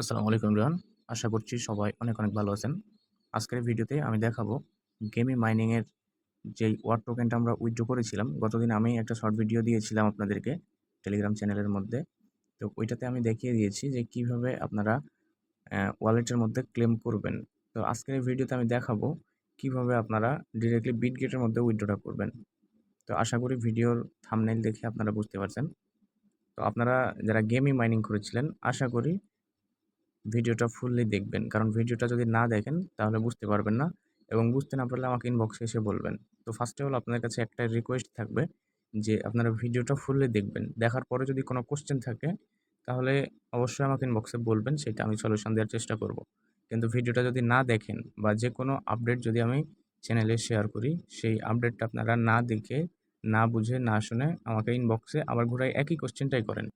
আসসালামু আলাইকুম রিহান আশা করছি সবাই অনেক অনেক ভালো আছেন। আজকের ভিডিওতে আমি দেখাবো গেমি মাইনিংয়ের যেই ওয়ার্ড টোকেনটা আমরা উইথড্র করেছিলাম, গতদিন আমি একটা শর্ট ভিডিও দিয়েছিলাম আপনাদেরকে টেলিগ্রাম চ্যানেলের মধ্যে। তো ওইটাতে আমি দেখিয়ে দিয়েছি যে কীভাবে আপনারা ওয়ালেটের মধ্যে ক্লেম করবেন। তো আজকের ভিডিওতে আমি দেখাবো কীভাবে আপনারা ডিরেক্টলি বিটগেটের মধ্যে উইথড্রটা করবেন। তো আশা করি ভিডিওর থামনেল দেখে আপনারা বুঝতে পারছেন। তো আপনারা যারা গেমই মাইনিং করেছিলেন, আশা করি ভিডিওটা ফুললি দেখবেন। কারণ ভিডিওটা যদি না দেখেন, তাহলে বুঝতে পারবেন না এবং বুঝতে না পারলে আমাকে ইনবক্সে এসে বলবেন। তো ফার্স্টে অল আপনাদের কাছে একটা রিকোয়েস্ট থাকবে যে, আপনারা ভিডিওটা ফুললি দেখবেন। দেখার পরে যদি কোনো কোশ্চেন থাকে, তাহলে অবশ্যই আমাকে ইনবক্সে বলবেন, সেটা আমি সলিউশন দেওয়ার চেষ্টা করব। কিন্তু ভিডিওটা যদি না দেখেন বা যে কোনো আপডেট যদি আমি চ্যানেলে শেয়ার করি, সেই আপডেটটা আপনারা না দেখে, না বুঝে, না শুনে আমাকে ইনবক্সে আবার ঘুরাই একই কোশ্চেনটাই করেন।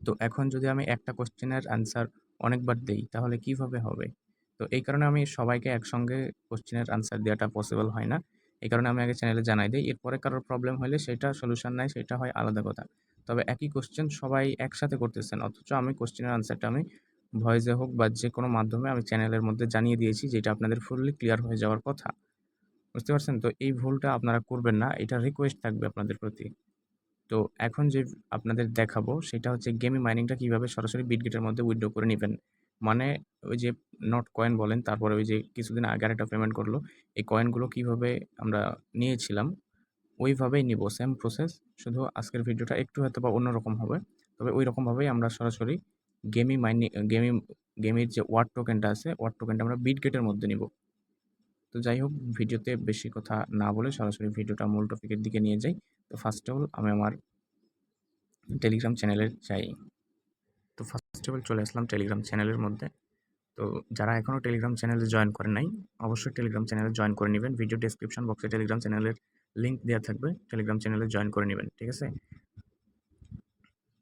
তো এখন যদি আমি একটা কোশ্চেনের অ্যান্সার অনেকবার দেই, তাহলে কীভাবে হবে? তো এই কারণে আমি সবাইকে একসঙ্গে কোশ্চেনের আনসার দেওয়াটা পসিবল হয় না। এই কারণে আমি আগে চ্যানেলে জানাই দিই, এরপরে কারোর প্রবলেম হলে সেটা সলিউশন নেয় সেটা হয় আলাদা কথা। তবে একই কোশ্চেন সবাই একসাথে করতেছেন, অথচ আমি কোশ্চেনের আনসারটা আমি ভয়েসে হোক বা যে কোনো মাধ্যমে আমি চ্যানেলের মধ্যে জানিয়ে দিয়েছি, যেটা আপনাদের ফুললি ক্লিয়ার হয়ে যাওয়ার কথা। বুঝতে পারছেন? তো এই ভুলটা আপনারা করবেন না, এটা রিকোয়েস্ট থাকবে আপনাদের প্রতি। তো এখন যে আপনাদের দেখাবো, সেটা হচ্ছে গেমি মাইনিংটা কীভাবে সরাসরি বিটগেটের মধ্যে উইথড্র করে নেবেন। মানে ওই যে নট কয়েন বলেন, তারপরে ওই যে কিছুদিন আগে একটা পেমেন্ট করল, এই কয়েনগুলো কীভাবে আমরা নিয়েছিলাম, ওইভাবেই নিব সেম প্রসেস শুধু আজকের ভিডিওটা একটু হয়তো বা অন্যরকম হবে, তবে ওই রকমভাবেই আমরা সরাসরি গেমি মাইনি গেমি গেমের যে ওয়ার্ড টোকেনটা আছে ওয়ার্ড টোকেনটা আমরা বিটগেটের মধ্যে নিব। তো যাই হোক ভিডিওতে বেশি কথা না বলে সরাসরি ভিডিওটা মূল টপিকের দিকে নিয়ে যাই। তো ফার্স্ট অফ অল আমি আমার টেলিগ্রাম চ্যানেলে যাই। তো ফার্স্ট অফ অল চলে আসলাম টেলিগ্রাম চ্যানেলের মধ্যে। তো যারা এখনও টেলিগ্রাম চ্যানেলে জয়েন করেন নাই, অবশ্যই টেলিগ্রাম চ্যানেলে জয়েন করে নেবেন। ভিডিও ডিসক্রিপশন বক্সে টেলিগ্রাম চ্যানেলের লিঙ্ক দেওয়া থাকবে। টেলিগ্রাম চ্যানেলে জয়েন করে নেবেন, ঠিক আছে?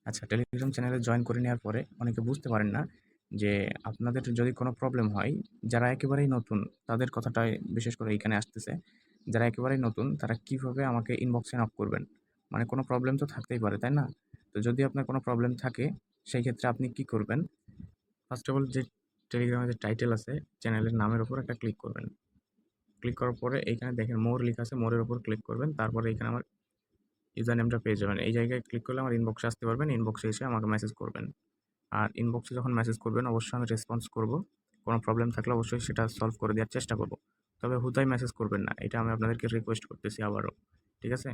আচ্ছা টেলিগ্রাম চ্যানেলে জয়েন করে নেওয়ার পরে অনেকে বুঝতে পারেন না যে আপনাদের যদি কোনো প্রবলেম হয়, যারা একেবারেই নতুন, তাদের কথাটাই বিশেষ করে এইখানে আসতেছে যারা একেবারেই নতুন, তারা কীভাবে আমাকে ইনবক্সে নক করবেন? মানে কোনো প্রবলেম তো থাকতেই পারে, তাই না? তো যদি আপনার কোনো প্রবলেম থাকে, সেই ক্ষেত্রে আপনি কি করবেন? ফার্স্ট অফ অল যে টেলিগ্রামে যে টাইটেল আছে চ্যানেলের নামের উপর একটা ক্লিক করবেন। ক্লিক করার পরে এইখানে দেখেন মোর লেখা আছে মোরের উপর ক্লিক করবেন। তারপরে এইখানে আমার ইউজার নেমটা পেয়ে যাবেন। এই জায়গায় ক্লিক করলে আমার ইনবক্সে আসতে পারবেন ইনবক্সে এসে আমাকে মেসেজ করবেন। আর ইনবক্সে যখন মেসেজ করবেন, অবশ্যই আমি রেসপন্স করব। কোনো প্রবলেম থাকলে অবশ্যই সেটা সলভ করে দেওয়ার চেষ্টা করব। তবে হুদাই মেসেজ করবেন না। এটা আমি আপনাদেরকে রিকোয়েস্ট করতেছি আবারও, ঠিক আছে?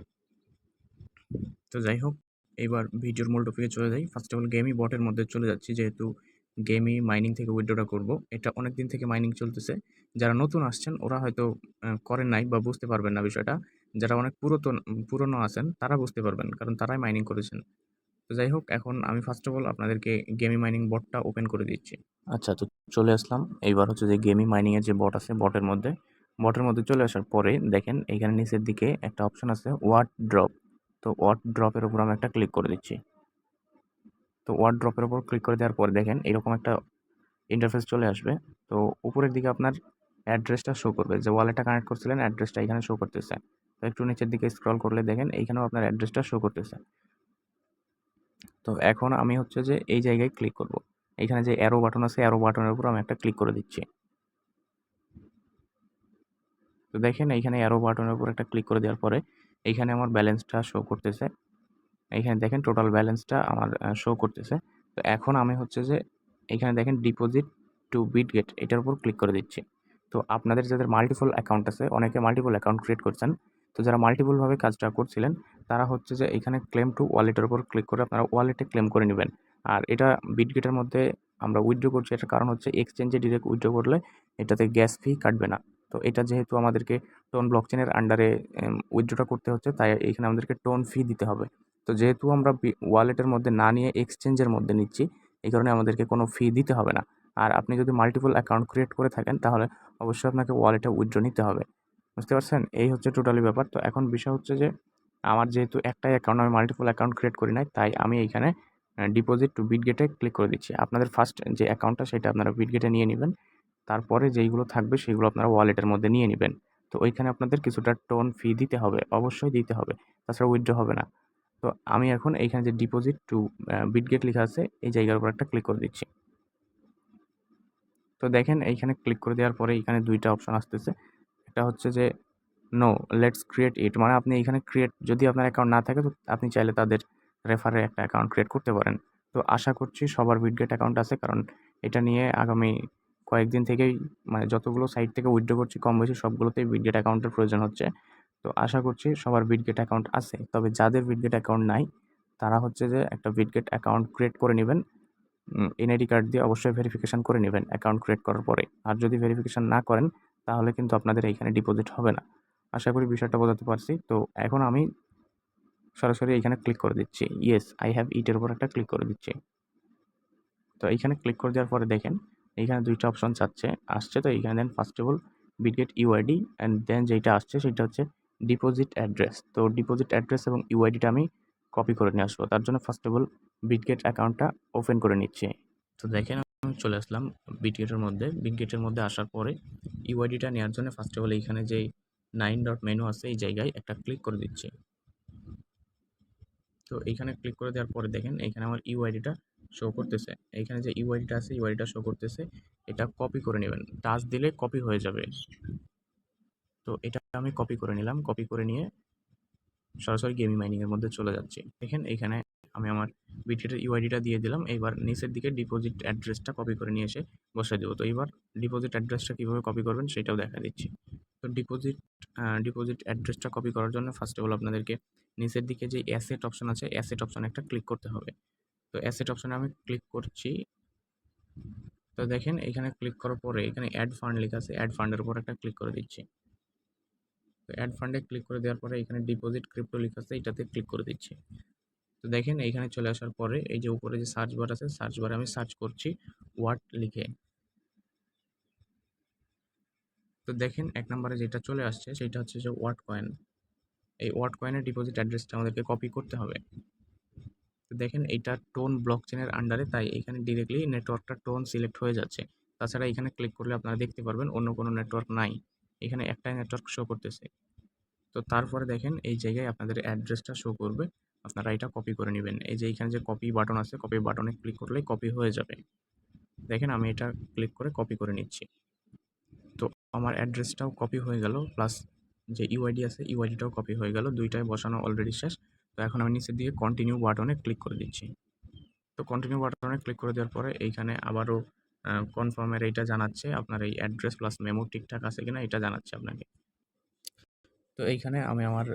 তো যাই হোক, এবার ভিডিওর মূল টপিকে চলে যাই। ফার্স্ট অফ অল গেমই বটের মধ্যে চলে যাচ্ছি যেহেতু গেমই মাইনিং থেকে উইড্রোটা করব। এটা অনেক দিন থেকে মাইনিং চলতেছে। যারা নতুন আসছেন, ওরা হয়তো করেন নাই বা বুঝতে পারবেন না বিষয়টা। যারা অনেক পুরাতন, পুরনো আছেন, তারা বুঝতে পারবেন, কারণ তারাই মাইনিং করেছেন। তো যাই হোক, এখন আমি ফার্স্ট অফ অল আপনাদেরকে গেমি মাইনিং বটটা ওপেন করে দিচ্ছি। আচ্ছা তো চলে আসলাম। এইবার হচ্ছে যে গেমি মাইনিংয়ের যে বট আছে বটের মধ্যে বটের মধ্যে চলে আসার পরে দেখেন এখানে নিচের দিকে একটা অপশন আছে ওয়াট ড্রপ তো ওয়াট ড্রপের উপর আমি একটা ক্লিক করে দিচ্ছি। তো ওয়ার্ড ড্রপের উপর ক্লিক করে দেওয়ার পরে দেখেন এরকম একটা ইন্টারফেস চলে আসবে। তো উপরের দিকে আপনার অ্যাড্রেসটা শো করবে। যে ওয়ালেটটা কানেক্ট করছিলেন অ্যাড্রেসটা এখানে শো করতেছে। তো একটু নিচের দিকে স্ক্রল করলে দেখেন এইখানেও আপনার অ্যাড্রেসটা শো করতেছে। তো এখন আমি হচ্ছে যে এই জায়গায় ক্লিক করব। এখানে যে অ্যারো বাটন আছে অ্যারো বাটনের উপর আমি একটা ক্লিক করে দিচ্ছি। তো দেখেন এইখানে অ্যারো বাটনের উপর একটা ক্লিক করে দেওয়ার পরে এইখানে আমার ব্যালেন্সটা শো করতেছে। এইখানে দেখেন টোটাল ব্যালেন্সটা আমার শো করতেছে। তো এখন আমি হচ্ছে যে এখানে দেখেন ডিপোজিট টু বিট গেট এটার উপর ক্লিক করে দিচ্ছি। তো আপনাদের যাদের মাল্টিপল অ্যাকাউন্ট আছে, অনেকে মাল্টিপল অ্যাকাউন্ট ক্রিয়েট করছেন। তো যারা মাল্টিপলভাবে কাজটা করছিলেন, তারা হচ্ছে যে এখানে ক্লেম টু ওয়ালেটের উপর ক্লিক করে আপনারা ওয়ালেটে ক্লেম করে নেবেন। আর এটা বিটগেটের মধ্যে আমরা উইথড্র করছি, এটার কারণ হচ্ছে এক্সচেঞ্জে ডিরেক্ট উইথড্র করলে এটাতে গ্যাস ফি কাটবে না। তো এটা যেহেতু আমাদেরকে টোন ব্লকচেনের আন্ডারে উইথড্রটা করতে হচ্ছে, তাই এখানে আমাদেরকে টোন ফি দিতে হবে। তো যেহেতু আমরা ওয়ালেটের মধ্যে না নিয়ে এক্সচেঞ্জের মধ্যে নিচ্ছি, এই কারণে আমাদেরকে কোনো ফি দিতে হবে না। আর আপনি যদি মাল্টিপল অ্যাকাউন্ট ক্রিয়েট করে থাকেন, তাহলে অবশ্যই আপনাকে ওয়ালেটে উইথড্র নিতে হবে। বুঝতে পারছেন? এই হচ্ছে টোটালি ব্যাপার। তো এখন বিষয় হচ্ছে যে, আমার যেহেতু একটাই অ্যাকাউন্ট আমি মাল্টিপল অ্যাকাউন্ট ক্রিয়েট করি নাই, তাই আমি এইখানে ডিপোজিট টু বিটগেটে ক্লিক করে দিচ্ছি। আপনাদের ফার্স্ট যে অ্যাকাউন্টটা সেটা আপনারা বিটগেটে নিয়ে নেবেন। তারপরে যেইগুলো থাকবে সেইগুলো আপনারা ওয়ালেটের মধ্যে নিয়ে নেবেন। তো ওইখানে আপনাদের কিছুটা টোন ফি দিতে হবে, অবশ্যই দিতে হবে। তাছাড়া উইথড্র হবে না। তো আমি এখন এইখানে যে ডিপোজিট টু বিটগেট লেখা আছে, এই জায়গার উপর একটা ক্লিক করে দিচ্ছি। তো দেখেন এইখানে ক্লিক করে দেওয়ার পরে এইখানে দুইটা অপশন আসতেছে। একটা হচ্ছে যে নো লেটস ক্রিয়েট ইট মানে আপনি এইখানে ক্রিয়েট যদি আপনার অ্যাকাউন্ট না থাকে, তো আপনি চাইলে তাদের রেফারে একটা অ্যাকাউন্ট ক্রিয়েট করতে পারেন। তো আশা করছি সবার উইডগেট অ্যাকাউন্ট আছে, কারণ এটা নিয়ে আগামী কয়েকদিন থেকেই মানে যতগুলো সাইট থেকে উইথড্র করছি, কম বেশি সবগুলোতেই বিটগেট অ্যাকাউন্টের প্রয়োজন হচ্ছে। তো আশা করছি সবার বিটগেট অ্যাকাউন্ট আছে। তবে যাদের বিটগেট অ্যাকাউন্ট নাই, তারা হচ্ছে যে একটা বিটগেট অ্যাকাউন্ট ক্রিয়েট করে নেবেন। এনআইডি কার্ড দিয়ে অবশ্যই ভেরিফিকেশান করে নেবেন অ্যাকাউন্ট ক্রিয়েট করার পরে। আর যদি ভেরিফিকেশান না করেন, তাহলে কিন্তু আপনাদের এইখানে ডিপোজিট হবে না। আশা করি বিষয়টা বোঝাতে পারছি। তো এখন আমি সরাসরি এইখানে ক্লিক করে দিচ্ছি। ইয়েস আই হ্যাভ ইটের উপর একটা ক্লিক করে দিচ্ছি। তো এইখানে ক্লিক করে দেওয়ার পরে দেখেন এইখানে দুইটা অপশন চাচ্ছে। আসছে তো এইখানে then first of all Bitget UID and then যেটা আসছে সেটা হচ্ছে ডিপোজিট অ্যাড্রেস তো ডিপোজিট অ্যাড্রেস এবং ইউআইডিটা আমি কপি করে নিয়ে আসব। তার জন্য ফার্স্ট অফ অল বিটগেট অ্যাকাউন্টটা ওপেন করে নিচ্ছি। তো দেখেন আমি চলে আসলাম বিটগেটের মধ্যে। বিটগেটের মধ্যে আসার পরে ইউআইডিটা নেওয়ার জন্য ফার্স্ট অফ অল এইখানে যে নাইন ডট মেনু আছে এই জায়গায় একটা ক্লিক করে দিচ্ছি। তো এইখানে ক্লিক করে দেওয়ার পরে দেখেন এইখানে আমার ইউআইডিটা শো করতেছে। এইখানে যে ইউআইডিটা আছে ইউআইডিটা শো করতেছে, এটা কপি করে নেবেন। টাচ দিলে কপি হয়ে যাবে। তো এটা আমি কপি করে নিলাম। কপি করে নিয়ে সরাসরি গেমিং মাইনিংয়ের মধ্যে চলে যাচ্ছি। দেখেন এইখানে আমি আমার বিটের ইউআইডিটা দিয়ে দিলাম। এইবার নিচের দিকে ডিপোজিট অ্যাড্রেসটা কপি করে নিয়ে এসে বসে দেবো। তো এইবার ডিপোজিট অ্যাড্রেসটা কীভাবে কপি করবেন সেটাও দেখা দিচ্ছি। তো ডিপোজিট ডিপোজিট অ্যাড্রেসটা কপি করার জন্য ফার্স্ট অফ অল আপনাদেরকে নিচের দিকে যে অ্যাসেট অপশন আছে অ্যাসেট অপশন একটা ক্লিক করতে হবে। তো অ্যাসেট অপশনে আমি ক্লিক করছি। তো দেখেন, এখানে ক্লিক করার পরে এখানে অ্যাড ফান্ড লেখা আছে অ্যাড ফান্ডের উপর একটা ক্লিক করে দিচ্ছি। তো অ্যাড ফান্ডে ক্লিক করে দেওয়ার পরে এখানে ডিপোজিট ক্রিপ্টো লেখা আছে, এটাতে ক্লিক করে দিচ্ছি। তো দেখেন এইখানে চলে আসার পরে এই যে উপরে যে সার্চ বার আছে সার্চ বারে আমি সার্চ করছি ওয়াট লিখে। তো দেখেন, এক নম্বরে যেটা চলে আসছে, সেটা হচ্ছে যে ওয়াট কয়েন এই ওয়াট কয়েনের ডিপোজিট অ্যাড্রেসটা আমাদেরকে কপি করতে হবে। দেখেন এইটা টোন ব্লক চেনের আন্ডারে তাই এখানে ডিরেক্টলি নেটওয়ার্কটা টোন সিলেক্ট হয়ে যাচ্ছে। তাছাড়া এখানে ক্লিক করলে আপনারা দেখতে পারবেন অন্য কোনো নেটওয়ার্ক নাই। এখানে একটাই নেটওয়ার্ক শো করতেছে। তো তারপরে দেখেন এই জায়গায় আপনাদের অ্যাড্রেসটা শো করবে। আপনারা এটা কপি করে নেবেন। এই যে এখানে যে কপি বাটন আছে কপি বাটনে ক্লিক করলেই কপি হয়ে যাবে। দেখেন আমি এটা ক্লিক করে কপি করে নিচ্ছি। তো আমার অ্যাড্রেসটাও কপি হয়ে গেল প্লাস যে ইউআইডি আছে ইউআইডিটাও কপি হয়ে গেল, দুইটাই বসানো অলরেডি শেষ। তো এখন আমি নিচের দিকে কন্টিনিউ বাটনে ক্লিক করে দিচ্ছি। তো কন্টিনিউ বাটনে ক্লিক করে দেওয়ার পরে এইখানে আবারও কনফার্মের এইটা জানাচ্ছে। আপনার এই অ্যাড্রেস প্লাস মেমো ঠিকঠাক আছে কিনা এটা জানাচ্ছে আপনাকে। তো এইখানে আমি আমার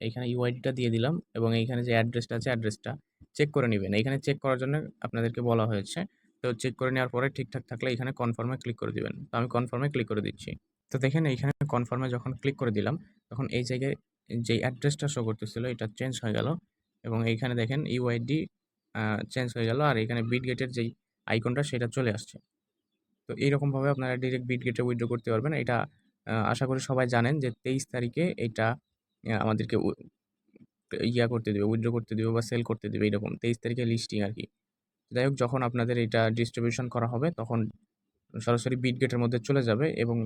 এইখানে ইউআইডিটা দিয়ে দিলাম এবং এইখানে যে অ্যাড্রেসটা আছে অ্যাড্রেসটা চেক করে নেবেন। এইখানে চেক করার জন্য আপনাদেরকে বলা হয়েছে। তো চেক করে নেওয়ার পরে ঠিকঠাক থাকলে এখানে কনফার্মে ক্লিক করে দিবেন। তো আমি কনফার্মে ক্লিক করে দিচ্ছি। তো দেখেন এইখানে কনফার্মে যখন ক্লিক করে দিলাম, তখন এই জায়গায় যে অ্যাড্রেসটা শো করতেছিল, এটা চেঞ্জ হয়ে গেল। এবং এইখানে দেখেন ইউআইডি চেঞ্জ হয়ে গেল। আর এখানে বিট গেটের যেই আইকনটা সেটা চলে আসছে। তো এইরকমভাবে আপনারা ডিরেক্ট বিট গেটে উইথড্র করতে পারবেন। এটা আশা করি সবাই জানেন যে তেইশ তারিখে এটা আমাদেরকে ইয়া করতে দেবে উইথড্র করতে দেবে বা সেল করতে দেবে এরকম তেইশ তারিখে লিস্টিং আর কি। যাই হোক, যখন আপনাদের এটা ডিস্ট্রিবিউশন করা হবে, তখন সরাসরি বিট গেটের মধ্যে চলে যাবে এবং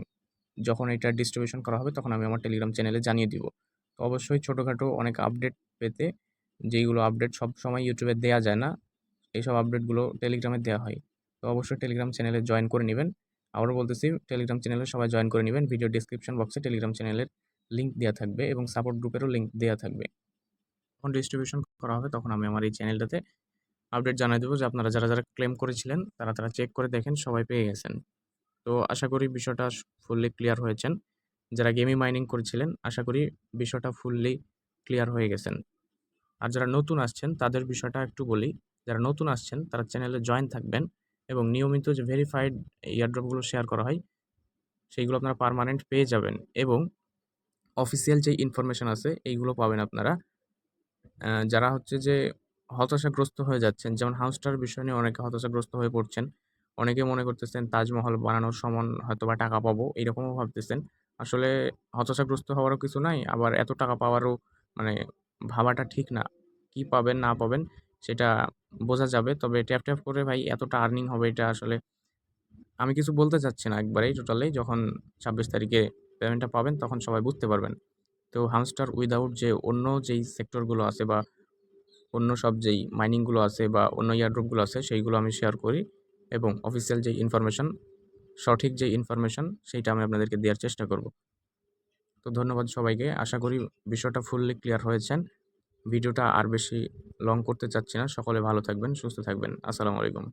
যখন এটা ডিস্ট্রিবিউশন করা হবে, তখন আমি আমার টেলিগ্রাম চ্যানেলে জানিয়ে দিব। অবশ্যই ছোটোখাটো অনেক আপডেট পেতে। যেইগুলো আপডেট সব সময় ইউটিউবে দেওয়া যায় না, এইসব আপডেটগুলো টেলিগ্রামে দেওয়া হয়। তো অবশ্যই টেলিগ্রাম চ্যানেলে জয়েন করে নেবেন। আবারও বলতেছি টেলিগ্রাম চ্যানেলে সবাই জয়েন করে নেবেন। ভিডিও ডিসক্রিপশন বক্সে টেলিগ্রাম চ্যানেলের লিঙ্ক দেওয়া থাকবে এবং সাপোর্ট গ্রুপেরও লিঙ্ক দেওয়া থাকবে। যখন ডিস্ট্রিবিউশন করা হবে তখন আমি আমার এই চ্যানেলটাতে আপডেট জানিয়ে দেবো যে আপনারা যারা যারা ক্লেম করেছিলেন, তারা তারা চেক করে দেখেন, সবাই পেয়ে গেছেন। তো আশা করি বিষয়টা ফুললি ক্লিয়ার হয়েছেন। যারা গেমি মাইনিং করেছিলেন, আশা করি বিষয়টা ফুললি ক্লিয়ার হয়ে গেছেন। আর যারা নতুন আসছেন, তাদের বিষয়টা একটু বলি। যারা নতুন আসছেন, তারা চ্যানেলে জয়েন থাকবেন এবং নিয়মিত যে ভেরিফাইড ইয়ারড্রপগুলো শেয়ার করা হয়, সেইগুলো আপনারা পারমানেন্ট পেয়ে যাবেন এবং অফিসিয়াল যে ইনফরমেশান আছে, এইগুলো পাবেন আপনারা। যারা হচ্ছে যে হতাশাগ্রস্ত হয়ে যাচ্ছেন, যেমন হাউসটার বিষয় নিয়ে অনেকে হতাশাগ্রস্ত হয়ে পড়ছেন, অনেকে মনে করতেছেন তাজমহল বানানোর সমান হয়তো বা টাকা পাবো এরকমও ভাবতেছেন। আসলে হতাশাগ্রস্ত হওয়ারও কিছু নাই। আবার এত টাকা পাওয়ারও মানে ভাবাটা ঠিক না। কি পাবেন, না পাবেন সেটা বোঝা যাবে। তবে ট্যাপ ট্যাপ করে ভাই এতটা আর্নিং হবে এটা আসলে আমি কিছু বলতে চাচ্ছি না একবারেই টোটালি যখন ছাব্বিশ তারিখে পেমেন্টটা পাবেন তখন সবাই বুঝতে পারবেন। তো হামস্টার উইদাউট যে অন্য যেই সেক্টরগুলো আছে বা অন্য সব যেই মাইনিংগুলো আছে বা অন্য ইয়ারড্রপগুলো আছে সেইগুলো আমি শেয়ার করি। এবং অফিসিয়াল যে ইনফরমেশান সঠিক যে ইনফরমেশান সেইটা আমি আপনাদেরকে দেওয়ার চেষ্টা করব। তো ধন্যবাদ সবাইকে। আশা করি বিষয়টা ফুললি ক্লিয়ার হয়েছেন ভিডিওটা আর বেশি লং করতে চাচ্ছি না। সকলে ভালো থাকবেন, সুস্থ থাকবেন। আসসালামু আলাইকুম।